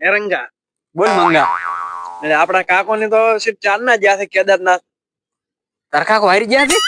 એરંગા બોલ મંગા. એટલે આપણા કાકો ને તો સીટ ચાર ના જ્યાં છે કેદારનાથ. તાર કાકો હારી ગયા છે?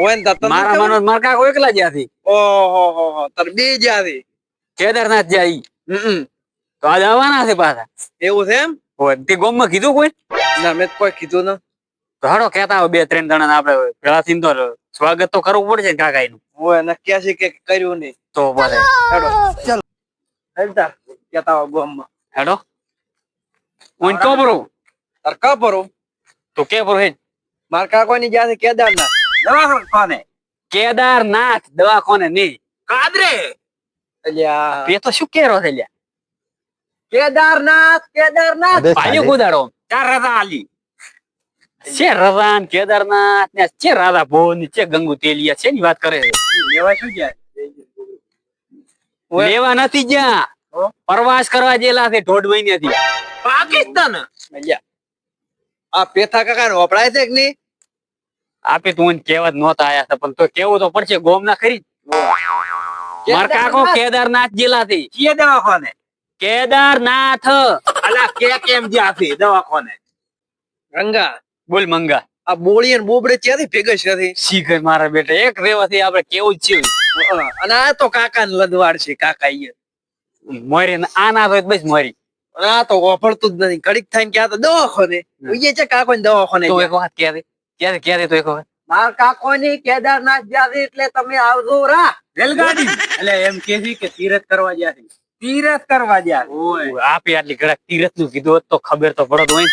ઓય ને તાર મારા? માનો મારા કાકો એકલા ગયા છે. ઓહો હો હો તાર બે જ્યાં છે. કેદારનાથ જાય હમ તો આજ આવવાના છે પાછા. એવું છે એમ? હોય તે ગોમમાં કીધું કોઈ? ના મેં તો કોઈ કીધું ના. તો હાડો કેતા હોય બે ત્રણ જણા આપણે પેલાથી તો સ્વાગત તો કરવું પડશે ને કાકા એનું હોય નક્કી છે કે કર્યું નહીં. તો ભલે હેડો ચાલ. હેડતા કેતા હોય ગામમાં. હેડો. તો બરો તાર કા પરો તો કે બરો હે માર કાકો ની જ્યાં છે કેદારનાથ. દવાખાને કોને કેદારનાથ દવાખાને નહીં કાદરે. અલ્યા. પે તો શું કેરો છે અલ્યા કેદારનાથ કેદારનાથ. ભાઈઓ કુદાડો ચાર રજા આલી. છે રવાન કેદારનાથ ને છે રાધા ભોન છે ગંગુ તેલિયા છે ની વાત કરે. છે લેવા શું જાય ઓય. લેવા નથી જ્યાં? પ્રવાસ કરવા જેલા છે દોઢ મહિનેથી. પાકિસ્તાન. આ પેથા કાકા ને વપરાય છે કે નહીં? આપે તું જ નહોતા આયા હતા પણ તો કેવું તો પડશે ગોમ ના ખરી માર કાકો કેદારનાથ જિલ્લા થી કીએ દવાખાને કેદારનાથ. અલા કે કેમ જ્યાંથી દવાખાને? રંગા બોલ મંગા. આ બોળી અને બોબડે ક્યાંથી ભેગા છે નથી શીખર મારા બેટા એક રેવાથી આપણે કેવું જ છે. અને આ તો કાકા ને લદવાડ છે કાકા ઈ મોરી ને આ ના તો બસ મોરી. આ તો વફળતું જ નથી. કડીક થઈને ક્યાં તો દવાખાને. ઉઈએ છે કાકો ને દવાખાને તો એક વાત ક્યારે? ક્યારે ક્યારે તો એક વખત મારા કાકો ની કેદારનાથ જ્યાં એટલે તમે આવજો રા. રેલગાડી. એટલે એમ કે છે કે તીરથ કરવા ગયા છે. તીરથ કરવા ગયા ઓય. આપે આટલી કડક તીરથનું કીધું તો ખબર તો પડત હોય.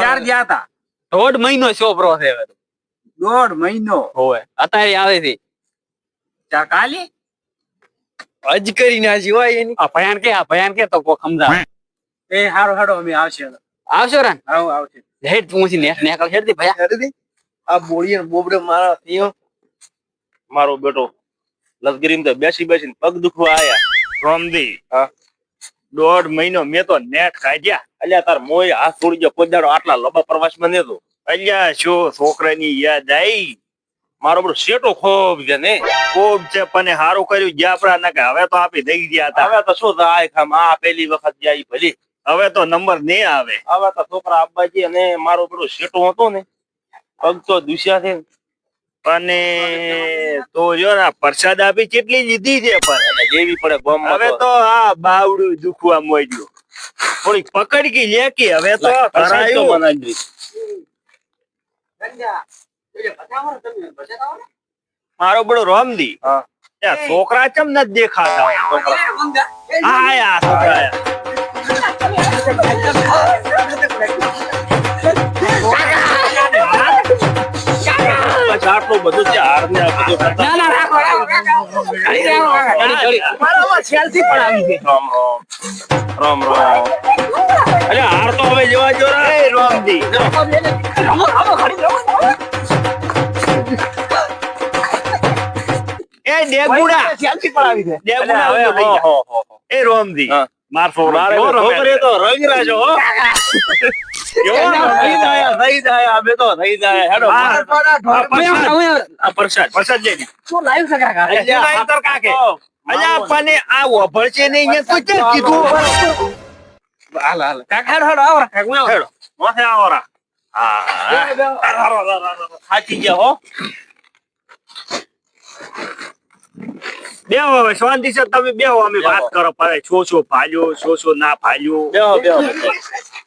ચાર ગયા હતા. દોઢ મહિનો છોપરો છે હવે દોઢ મહિનો. હોય અત્યારે આવે છે. ચા કાલી? હજ કરી ના જીવાય એની. આ ભયાન કે આ ભયાન કે તો કોક સમજાવે. એ હારો હાડો અમે આવશે આવશો રાન? આવ આવશે. હેડ પૂછી ને ને કલ હેડ દે ભયા. હેડે આ બોળીએ બોબડે મારા થયો. મારો બેટો લસગીરી તો બેસી બેસીને પગ દુખવા આયા. રોમદી. હા. દોઢ મહિનો મેં તો નેટ કાઢ્યા અલ્યા તાર મોય હાથ છોડી ગયો. કોઈ આટલા લંબા પ્રવાસમાં નતો અલ્યા શું છોકરાની યાદ આવી મારો બધો શેટો ખોબ છે ને. ખોબ છે પણ હારું કર્યું. જ્યાં ના કે હવે તો આપી દઈ ગયા હતા. હવે તો શું થાય? ખામ આ પેલી વખત જાય ભલી. હવે તો નંબર નહીં આવે. હવે તો છોકરા આબાજી અને મારો બધો શેટો હતો ને. પગ તો દુસ્યા છે અને તો જો ને પ્રસાદ આપી કેટલી લીધી છે પણ. જેવી પડે ગમ હવે તો. આ બાવડું દુખવા મોડ્યું. થોડીક પકડ ગઈ લેકી હવે તો કરાયું. મારો બડો રોમદી છોકરા ચમ ન દેખાતા આયા છોકરા આટલું બધું છે હાર ને બધું ના ના રાખો રામ રામ રામ રામ અરે હાર તો હવે જોવા જો રે રોમદી એ ડેગુડા સેલ્ફી પણ આવી છે ડેગુડા હવે. એ રોમદી હા. માર છોકરો તો રંગ રાજો હો. બેહો હવે શાંતિ છે તમે બેહો અમે વાત કરો પડે છો છો ભાલ્યો છો છો ના ભાલ્યો? બેહો બેહો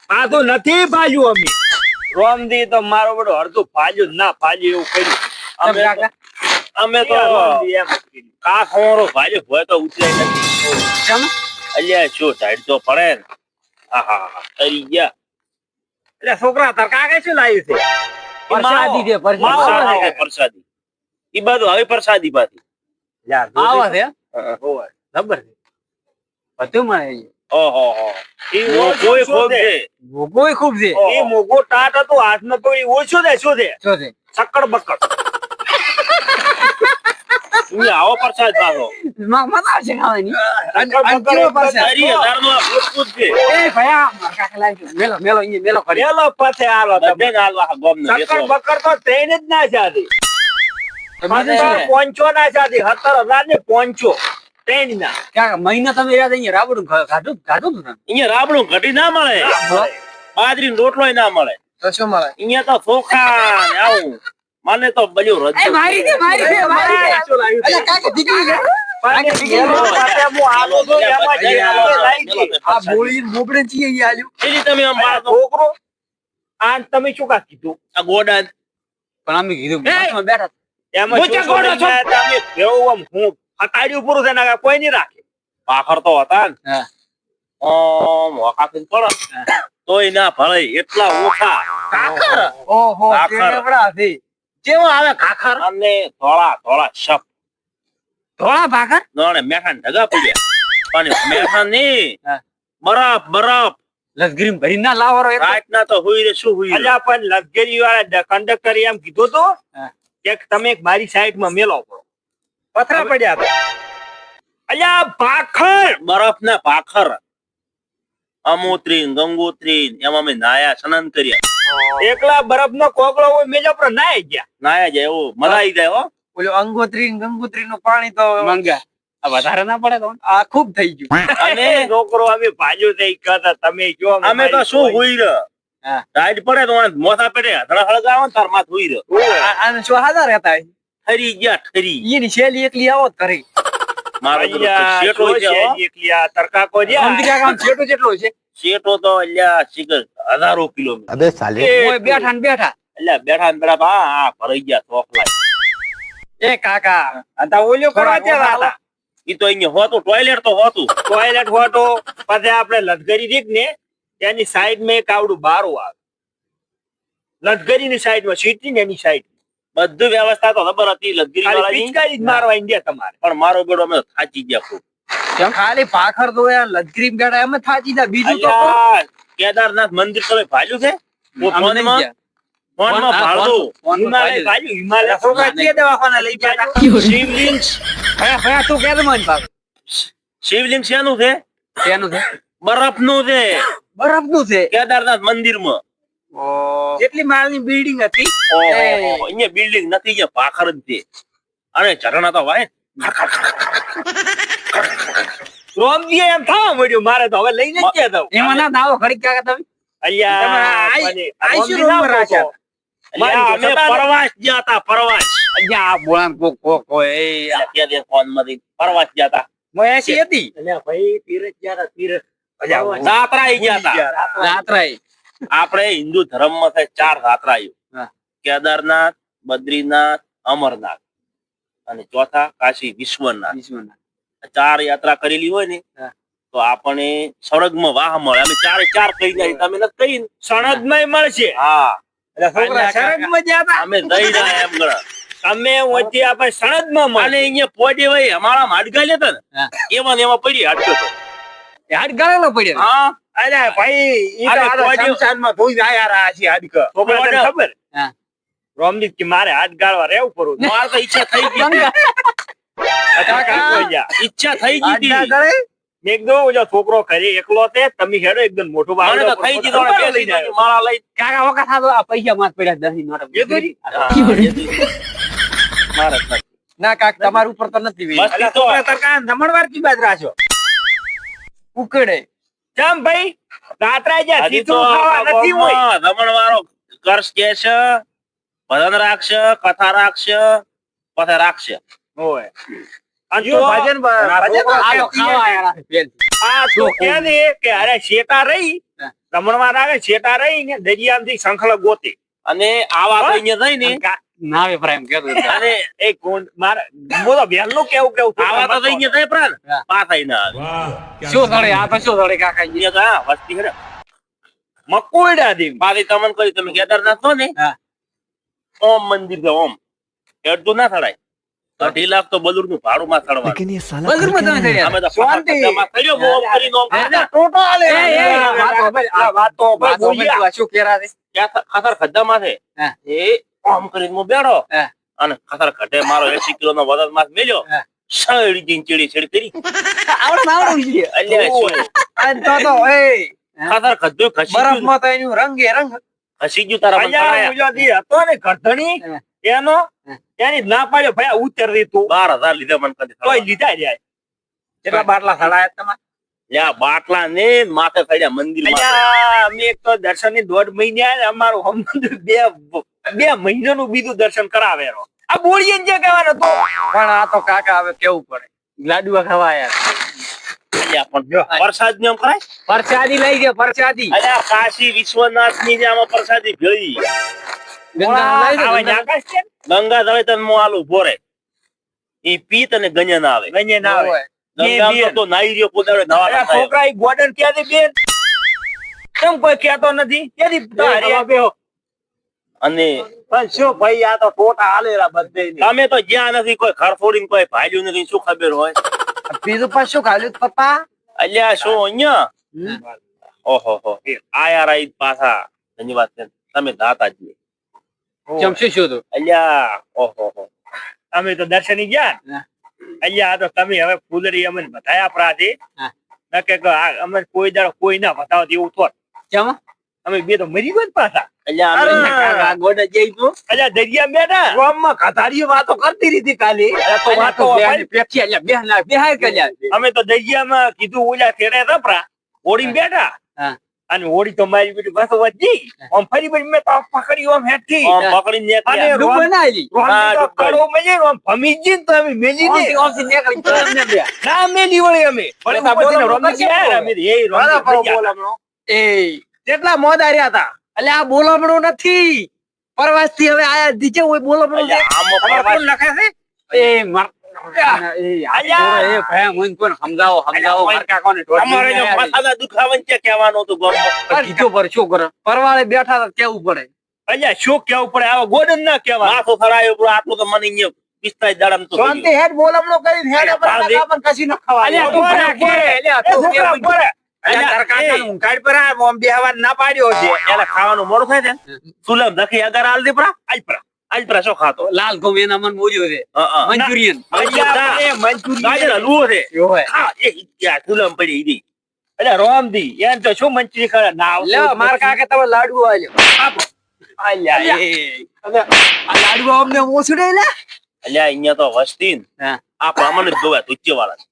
આ તો નથી ભાલ્યું અમે. રોમદી તો મારો બધો અડધું ભાલ્યું ના ભાલ્યું એવું કર્યું. અમે તો કા ખોરો ભાલ્યો હોય તો ઉતરે નથી. અલ્યા છો સાઈડ તો પડે ને. આહા તરી ગયા. એટલે છોકરા તાર કાકે શું લાવ્યું છે? પ્રસાદી છે પ્રસાદી પ્રસાદી ઈ બધું હવે પ્રસાદી પાછી આવા છે? હોય. જબર છે? બધું ઓહો મોગોય ખૂબ છે? ભોગોય ખૂબ છે. ઈ મોગો ટાટ હતું હાથમાં પડી ઓછું દે શું દે શું છે? સક્કડ બક્કડ. ઈ આવો પ્રસાદ પાછો. માં આવશે ખાવાની. અને પરસાદ? હરી હજારનો આ છે. એ ભયા કાકા મેલો મેલો અહીંયા મેલો કરી પથે આલો તમે. આલવા ગોમને સક્કડ બક્કડ તો ટ્રેન જ ના છે? પોંચો ના જાતી સત્તર હજાર ને પોંચો. ના મહિના તમે રહ્યા અહીંયા રાબડું ખાધું અહીંયા રાબડું ઘટી ના મળે. બાજરી રોટલો ના મળે. તો શું મળે? અહીંયા તો ચોખા આવું. મને તો બધું રજ મારી દે મારી દે મારી દે. દીકરી તમે શું કા કીધું? આ ગોડા પણ અમે કીધું. બેઠા એમાં મોચા છો? તમે બેવું આમ હું હતાડ્યું પૂરું છે ને કોઈ નહીં રાખે. પાખર તો હતા ને ઓમ વખાથી પડે. તોય ના ભળે એટલા ઓછા. કાકર ઓહો કાકર. જેવો આવે કાકર અને ધોળા ધોળા શપ ધોળા ભાગર નોણે મેઠા ને ઢગા પડ્યા. પણ મેઠા ની બરફ બરફ. લસગીરી ભરી ના લાવો રાત ના તો હુઈ રે શું હુઈ અલ્યા પણ લક્ઝરી વાળા કંડક્ટર એમ કીધું તો. કે તમે મારી સાઈડમાં મેલો પડો. પથરા પડ્યા હતા. અલ્યા ભાખર! બરફ ના ભાખર. અમોત્રી ગંગોત્રી એમાં અમે નાયા સ્નાન કર્યા. એકલા બરફ નો કોકળો હોય મેજા પર નાય ગયા. નાયા જાય એવો મજા આવી જાય હો. ઓલો અંગોત્રી ગંગોત્રી નું પાણી તો મંગા વધારે ના પડે તો. આ ખૂબ થઈ ગયું. અને છોકરો અમે ભાજુ થઈ ગયા તમે જો અમે તો શું હુઈ રાજ પડે તો મોસા પેટે હથડા હળગાવો ને તાર માથ હુઈ રહ્યો અને શું હાજર હતા ઠરી ગયા ઠરી. એની શેલી એકલી આવો કરી મારો શેટો એકલી આ તરકા કો જે કામ શેટો જેટલો છે. શેટો તો અલ્યા શિખર હજારો કિલોમીટર. અબે સાલે. બેઠા ને બેઠા. અલ્યા બેઠા ને બેઠા હા ભરાઈ ગયા ચોકલા એ કાકા અંતા ઓલ્યો કરવા ત્યાં હતા. ઈ તો અહીંયા હોતું ટોયલેટ તો હોતું. ટોયલેટ હોતો પછી આપણે લટકરી દીક ને તેની સાઈડમાં એક આવડું બારું આવે. લટગરી ની સાઈડમાં સીટી ને એની સાઈડ બધું વ્યવસ્થા તો ખબર હતી જ મારવા ઇન્ડિયા તમારે. પણ મારો બેડો અમે થાચી ગયા ખૂબ. ખાલી પાખર દોયા લટગરી બેઠા અમે થાચી ગયા બીજું તો કેદારનાથ મંદિર તમે ભાલ્યું છે? ફોનમાં? ભાળું હિમાલય હિમાલય દવાખાના લઈ ગયા શિવલિંગ હા હા તું કેમ મન શિવલિંગ શેનું છે? શેનું છે? બરફનું છે. બરફનું છે. કેદારનાથ મંદિરમાં જેટલી માળની બિલ્ડિંગ હતી અહીંયા બિલ્ડિંગ નથી અહીંયા ભાખર જ છે. અને ઝરણા તો વાય રોમજી એમ થવા મળ્યું મારે તો હવે લઈને જ ગયા તો એમાં ના દાવો ઘડી ક્યાં તમે? ના પ્રવાસ ગયા હતા પ્રવાસ. અહીંયા આ બોળાન કોક કોક હોય પ્રવાસ ગયા હતા. હતી. અલ્યા ભાઈ તીરથ ગયા હતા, તીરથ. અલ્યા, ગયા હતા રાત્રાય આપણે હિન્દુ ધર્મમાં થાય ચાર યાત્રાઓ કેદારનાથ બદ્રીનાથ અમરનાથ અને ચોથા કાશી વિશ્વનાથ. વિશ્વનાથ. ચાર યાત્રા કરેલી હોય ને તો આપણે સ્વર્ગમાં વાહ મળે. અમે ચારે ચાર કહી જાય તમે નથી કહી ને? માં મળશે. હા. અમે દઈ રહ્યા એમ ગણા. તમે વચ્ચે આપણે સણદમાં મળે અહીંયા પોડે ભાઈ અમારા હાડકા લેતા ને. એમાં ને એમાં પડી હાડકો હા. અરે ભાઈ ઈ તો આ. છોકરાને ખબર? હા. કે મારે હાથ ગાળવા રહેવું પડું મારે તો ઈચ્છા થઈ ગઈ ઈચ્છા થઈ ગઈ હતી. મેં કીધું ઓલો છોકરો ઘરે એકલો તે તમે હેડો એકદમ મોટું તો થઈ ગઈ તો લઈ કાકા વખત થતો આ પૈસા માથ પડ્યા દસની નોટ. એ કરી? મારે. ના કાક તમારા ઉપર તો નથી તો તરકા જમણવાર કી બાદ રાખ્યો ઉકળે. કેમ ભાઈ રાત્રે જ્યાં સીધું ખાવા નથી હોય. ગામમાં રમણવાળો કર્સ કે છે ભજન રાખશે કથા રાખશે પછી રાખશે. હોય. ભજન ભજન આ તો રાખે કે ને કે અરે શેટા રહી. રમણવા આવે શેટા રહી ને દરિયામાંથી શંખલ ગોતે. અને આવા? અહીંયા ને. నా అభిప్రాయం కాదు అదే ఏ కొండ మార మూడో బెల్లో కేవు కేవు ఆవా తో ఇంగే తే ప్రాణ పాస్ అయినా చూసాడు ఆ తో చూసాడు కాక ఇంగే దా వస్తి కదా મકોડા દે બારે તમન કરી તમે કેદારનાથ નો ને ઓમ મંદિર છે ઓમ એડતું ના સડાય અઢી લાખ તો બલુરનું ભાડું માં સડવાનું બલુરમાં તમે અમે તો શાંતિ સડ્યો ઓમ કરી નો ટોટો આલે આ વાત તો ભાઈ શું કેરા છે ક્યાં ખતર ખદ્દા માં છે એ ઓમ કરીને હું બેઠો. અને ખાતર ઘટે મારો એસી કિલો નો વજન માસ મેલ્યો સળી જીન ચીડી છેડી કરી આવડે આવડું અલ્યા તો તો એ. ખાતર ખદ્દુ ખસી બરફમાં તો એનું રંગે રંગ. ખસી ગયું તારા મન ગુજરાતી હતો ને ગરધણી એનો. એની ના પાડ્યો ભાઈ ઉતર તું. બાર હજાર લીધા મન કદી તોય લીધા જાય કેટલા બાટલા સડાયા તમારે? લ્યા બાટલા ને માથે ચડ્યા મંદિર મેં તો દર્શનની દોઢ મહિને અમારું હમ બે બે મહિનાનું બીજું દર્શન કરાવે આ બોળીએ જે કહેવાનું તો. પણ આ તો કાકા હવે કેવું પડે. લાડવા ખાવા આયા પ્રસાદ ને કરાય પરસાદી લઈ ગયા પરસાદી. અલ્યા કાશી વિશ્વનાથની જે આમાં પ્રસાદી ભેળી ગંગા લઈ આવા દે, ગંગા. આકાશ છે? ગંગા દવે તને મો આલુ ભોરે. એ પીત અને ગંજા આવે. ગંજન આવે. છોકરા ગોડન ક્યાંથી બેન? કેમ કોઈ કેતો નથી? ક્યાંથી? અને પણ શું ભાઈ આ તો ટોટા હાલેલા બધે તમે તો જ્યાં નથી કોઈ ખરફોડી કોઈ ભાલ્યું નથી શું ખબર હોય? બીજું પણ શું ખાલ્યું પપ્પા? અલ્યા શું અહીંયા? ઓહો હો આ યાર આઈ પાછા. ધન્યવાદ છે તમે દાતા જ નહીં. ચમચી શું હતું અલ્યા ઓહો હો. અમે તો દર્શન ગયા. અલ્યા આ તો તમે હવે ફૂલરી અમને બતાયા પ્રાથી હા. ના કે અમે કોઈ દાડો કોઈ ના બતાવતી એવું થોત. ચમ? અમે બે તો મરી ગયો પાછા. અમે તું દરિયામાં કીધું ઓલા તેડે રપરા. ઓડી બેઠા. અને ઓડી તો મારી બેટી બસ વધી આમ ફરી ફરી મેં પકડી આમ હેઠી આમ પકડીને અને નીકળ્યા. ડૂબ બનાવેલી રોહનજી તો હા, કડો મળી આમ ભમી જ તો અમે મેલી ને ઓમથી ઓમથી નીકળી. તો એમને બે. ના મેલી વળી અમે. વળી બોલો, અમે. એ કેટલા મોદા રહ્યા હતા. એટલે આ બોલામણું નથી. પરવાસથી હવે આયા દીજે હોય બોલામણું છે. લખે એ સમજાવો સમજાવો પરવાળે બેઠા કેવું પડે? અલ્યા શું કેવું પડે? આવા ગોડન ના કેવા માથું ફરાયો પૂરું આટલું તો મને અહીંયા પિસ્તાલીસ દાડામાં તો શાંતિ હેડ બોલમણો કરીને હેડ પર કશી ન ખવાય. પર આમ બેહવા ના પાડ્યો છે. ખાવાનું મોડું થાય છે? સુલમ દખી અગર આલ દે પરા? આજ પરા આજ પરા શું ખાતો? લાલ ઘઉં એના મન મોર્યો છે. મંચુરિયન. મંચુરિયન. ગાજર હલવો છે. એ પડી તો શું મંચુરી ખરા ના લે માર કાકે તમે લાડુ આલ્યો. અલ્યા. આ લાડુ અમને ઓછડે લે. અલ્યા અહીંયા તો વસ્તી ને. આ બ્રાહ્મણ જ જોવા તુચ્ય વાળા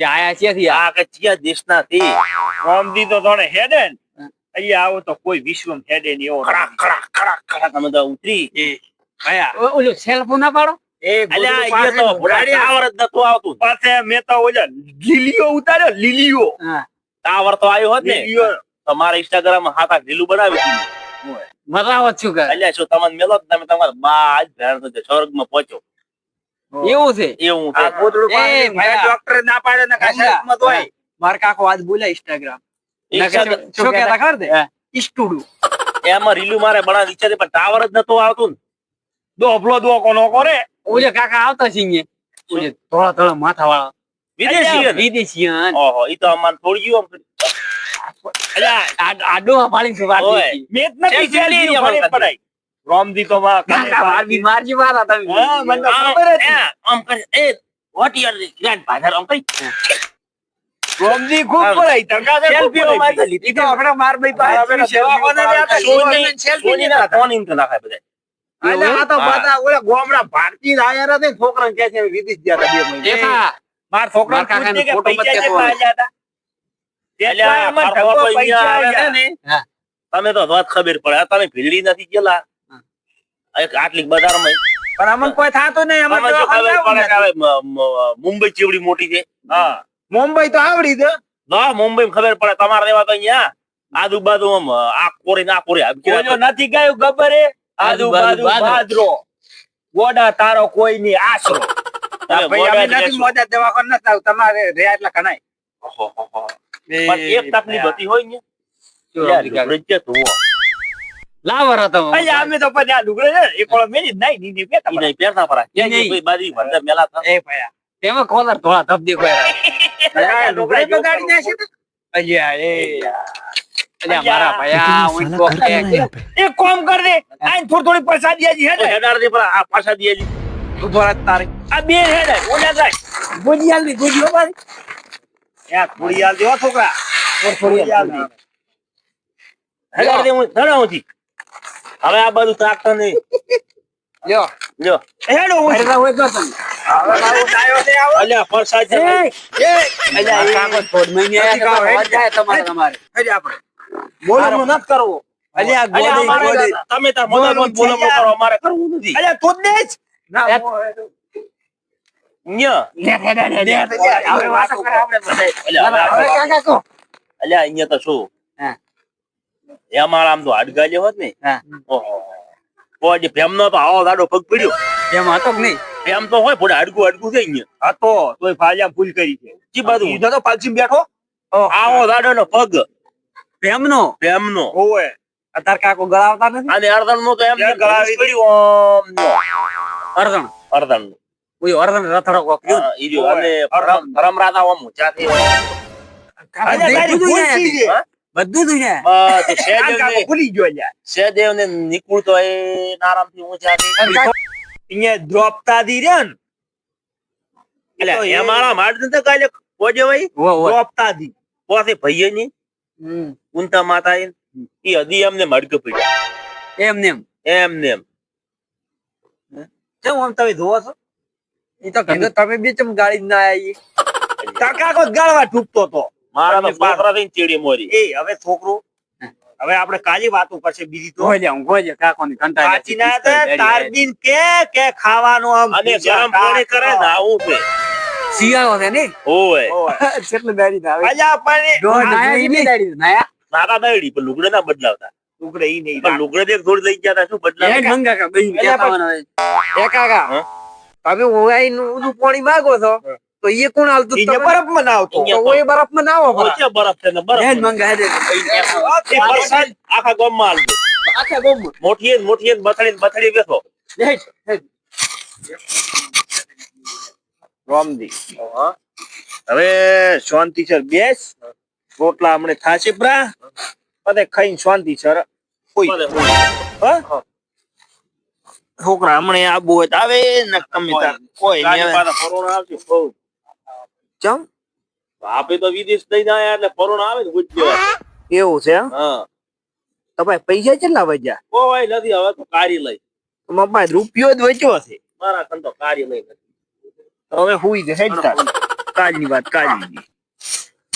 તે આયા છે આ કે ચિયા દેશના થી રોમજી તો થોડે હેડે ને. અહીંયા આવો તો કોઈ વિશ્વમ હેડે નહીં એવો ખડા ખડા ખડા ખડા તમે તો ઉતરી ભયા ઓલો સેલ્ફો ના પાડો? એ તમારા ઇન્સ્ટાગ્રામમાં હાથ આખ લીલું બનાવી મરાવત મેલો તમે તમારા બા આજ સ્વર્ગમાં પહોંચો એવું છે? એવું આ છે એ ડોક્ટર ના પાડે ને કાંઈ તો હોય. માર કાકો આજ બોલ્યા ઇન્સ્ટાગ્રામ શું કહેતા ખબર દે ઇસ્ટુડુ એમાં રીલું મારે બણા ઈચ્છા હતી, પણ ટાવર જ નતું આવતું ને. દોભલો દો નો કરે. ઓલે કાકા આવતા છે અહીંયા. ઓલે થોડા થોડા માથા વાળા વિદેશી? વિદેશી ઓહો ઈ તો અમારે થોડી ગયું. અલ્યા આડો પાણી? મેં નથી લઈ પડાય રોમજી તો માં કાકા મારવી મારજી મારા તમે હા, મને ખબર હતી. આમ કર એ, આમ કરી. રોમજી ખૂબ આમ. પડાય ટકા છે ખૂબ Selfie ઓ મારી લીધી. તો આપણે માર ભાઈ પાસે સેવા કોને ઉતારતા દેતા? સોની- selfie સોનીના લેતા. phone ઈમ તો નાખાય બધાય. અલ્યા, આ તો હા. ઓલા ગોમડા ભારતીય આયા હતા ને છોકરાને છે વિદેશ ગયા હતા બે મહિને. એકા માર છોકરા ફોટો મત તો. ને, તમે તો વાત ખબર પડે આ તમે ભીલડી નથી ગયેલા આટલી બજારમાં. પણ અમને કોઈ થાતું નહીં અમને મુંબઈ ચીવડી મોટી છે. હા. મુંબઈ તો આવડી છે. હા મુંબઈ ખબર પડે તમારે રહેવા તો અહીંયા આજુબાજુ આમ આ કોરી ના કોરી નથી ગાયું ખબર એ આજુબાજુ. બાદરો ગોડા તારો કોઈ ની આશરો. તમારે રહ્યા એટલા કણાય પણ એક તકલીફ હતી હોય ને. લાવર હતો અલ્યા અમે તો પછી આ લુગડે છે. ને, એક ઓળો મેલી નાઈ નીની બેઠા ઈ નહીં પહેરતા પરા. ઈ નહીં. ભાઈ બાજરી ભરતા મેલા થા. એ ભયા તેમાં કોલર થોડા ધબ દેખાય આ લુગડે તો ગાડી જાય છે ને. અલ્યા એ અલ્યા મારા ભયા હું તો કે એક કામ કર દે. આઈને થોડી થોડી પ્રસાદી આજી હેડે હેડારથી પરા આ પાછા દીએલી. ઊભો રાત તારે. આ બે હેડે ઓલા જાય. ગોડિયાલની ગોડિયો મારી. યા થોડી હાલ દેવા છોકરા. થોડી હાલ દે. હેડારથી હું- હેડા હુંથી. હવે આ બધું તાકતો નહીં. લ્યો. લ્યો. હેડો હોય તો તમે. અલ્યા પરસાદ એ, અલ્યા, આ એ- મહિને તો જાય તમારે તમારે. હેડ આપણે. બોલવાનું નથી કરવું. અલ્યા અલ્યા, ગોળી અમારે તમે તાર કરો અમારે કરવું નથી. અલ્યા તું જ દે ના ન્યા. લે, લે, લે, લે, લે. લે, લે, લે. હવે વાતો કરે આપણે. અલ્યા, કાકા. અલ્યા અહીંયા તો શું? હા. એમાં આમ તો હાડકાલ્યો હોત ને. ઓહો. કોઈ પ્રેમનો તો આવો દાડો પગ પડ્યો. પ્રેમ હતો કે નહીં? પ્રેમ તો હોય પણ હાડકું હાડકું છે અહીંયા? હતો તો ફાજા ભૂલ કરી છે. જી બાજુ. ઈધો તો પાછી બેઠો? આવો દાડો નો પગ. પ્રેમનો પ્રેમનો ઓય અત્યારે કાકો ગળાવતા નથી? અને અર્ધણ નો તો એમ ગળાવી? પડ્યો પડ્યું અર્ધણ. નો. કોઈ અર્ધણનું. રથડો કો કયો. ઈ રહ્યું. અને પરમ- પરમ રાધા આમ ઊંચા થઈ. બધું થઈ છે. બધું ને- ભૂલી ગયો લ્યા. સહેદેવ ને નિકુળ એ આરામથી ઊંચા થઈ. અને કાકા રે ને. એટલે તો માડ નતા કાલે કોજે ભાઈ? હો, હો. પોતે ભાઈએ ની હમ. માતા એ ઈ હદી અમને મડક પડી એમ ને એમ. ને એમ. કેમ આમ તમે જોવો છો? ઈ તો કીધું તમે બે ચમ ગાળી ના આવી કાકા કો ગાળવા ઠૂકતો તો. મારા તો તમે થઈને ચીડી મોરી. એ હવે છોકરો હવે આપણે કાલી વાતો કરશે બીજી તો. ગોજે કંટાળી કાચી ના તારબીન કે કે ખાવાનું આમ અને ગરમ પાણી કરે ને આવું છે. શિયાળો છે ને? ઓય ઓય. કેટલું દાડી આવે. અલ્યા પણ નાયા કેટલી દાડી નાયા? નાકા દડી પણ લુગડે ના બદલાવતા. લુગડે ઈ નહીં પણ લુગડે દેખ થોડી લઈ ગયા તા શું બદલાવ એ કા બઈ કાકા તમે ઓવાઈ નું પાણી માંગો છો? તો એ કોણ હાલતું એ? બરફ બનાવતો ઈ- તો એ બરફમાં ના આવો છે બરફ છે ને બરફ એન મંગા હે દે. એ વરસાદ આખા ગામમાં હાલતો. આખા ગામમાં. મોટીએ ને મોટીએ ને બથડી ને બથડી બેઠો હેડ, હેડ. રોમજી હવે શાંતિ સર બેસ રોટલા હમણે થાશે પ્રા અને ખાઈને શાંતિ સર કોઈ. હા? છોકરા હમણે આબુ હોય તો આવે ને તમે તાર કોઈ નહીં ગાડી આવે. પરોણા આવશે બહુ. ચમ. આપે તો વિદેશ થઈ જાય એટલે પરોણા આવે ને ગુજ્યો એવું છે? હા. તમારે પૈસા કેટલા વધ્યા કોઈ નથી હવે તો કારી લઈ. પાસે રૂપિયો જ વચ્યો છે. મારા કન તો કારી લઈ નથી. હવે હુઈ હેડ કાલની વાત કાલની